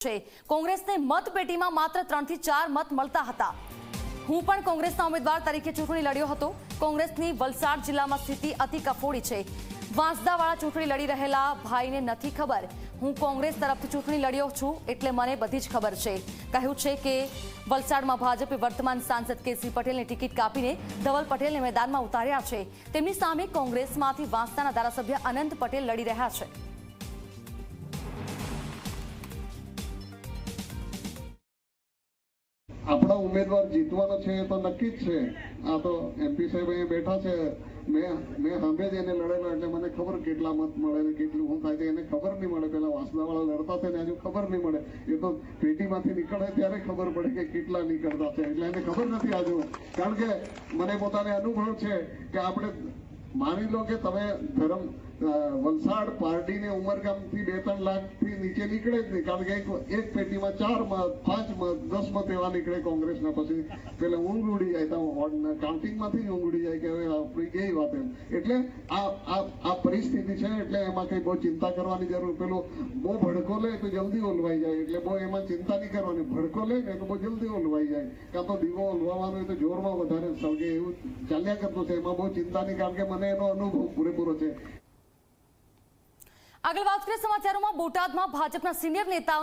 છે. કોંગ્રેસને મતપેટીમાં માત્ર ત્રણથી ચાર મત મળતા હતા. હું પણ કોંગ્રેસના ઉમેદવાર તરીકે ચૂંટણી લડ્યો હતો. કોંગ્રેસની વલસાડ જિલ્લામાં સ્થિતિ અતિ કફોડી છે. વાંસદાવાળા ચૂંટણી લડી રહેલા ભાઈને નથી ખબર. હું કોંગ્રેસ તરફથી ચૂંટણી લડ્યો છું એટલે મને બધી જ ખબર છે. કહ્યું છે કે વલસાડમાં ભાજપે વર્તમાન સાંસદ કેસી પટેલની ટિકિટ કાપીને ધવલ પટેલને મેદાનમાં ઉતાર્યા છે. તેમની સામે કોંગ્રેસમાંથી વાંસદાના ધારાસભ્ય અનંત પટેલ લડી રહ્યા છે. આપણા ઉમેદવાર જીતવાનો છે એ તો નક્કી જ છે. આ તો એમપી સાહેબ અહીંયા બેઠા છે. મેં મેં સામે જ એને લડેલો, એટલે મને ખબર કેટલા મત મળે ને કેટલું હું થાય છે. એને ખબર નહીં મળે. પેલા વાસદાવાળા લડતા છે ને હજુ ખબર નહીં મળે. એ તો પેટીમાંથી નીકળે ત્યારે ખબર પડે કે કેટલા નીકળતા છે. એટલે એને ખબર નથી આજુ કારણ કે મને પોતાને અનુભવ છે કે આપણે માની લો કે તમે ધરમ વલસાડ પાર્ટીને ઉમરગામથી બે ત્રણ લાખથી નીચે નીકળે જ નહીં. કારણ કે એક પેટીમાં ચાર મત, પાંચ મત, દસ મત એવા નીકળે કોંગ્રેસના. પછી પેલા ઊંઘ ઉડી જાય, તો કાઉન્ટિંગમાંથી જ ઊંઘ ઉડી જાય કે હવે આપણી કેવી વાત એમ. એટલે આ પરિસ્થિતિ છે, એટલે એમાં કંઈ બહુ ચિંતા કરવાની જરૂર. પેલો બહુ ભડકો લે તો જલ્દી ઓલવાઈ જાય. એટલે બહુ એમાં ચિંતા નહીં કરવાની. ભડકો લે ને તો બહુ જલ્દી ઓલવાઈ જાય. કાં તો દીવો ઓલવાનો તો જોરમાં વધારે સળગે એવું ચાલ્યા કરતો છે. એમાં બહુ ચિંતા નહીં. કારણ કે મને એનો અનુભવ પૂરેપૂરો છે. આગળ વાત કરીએ સમાચારોમાં બોટાદમાં ભાજપના સિનિયર નેતાઓ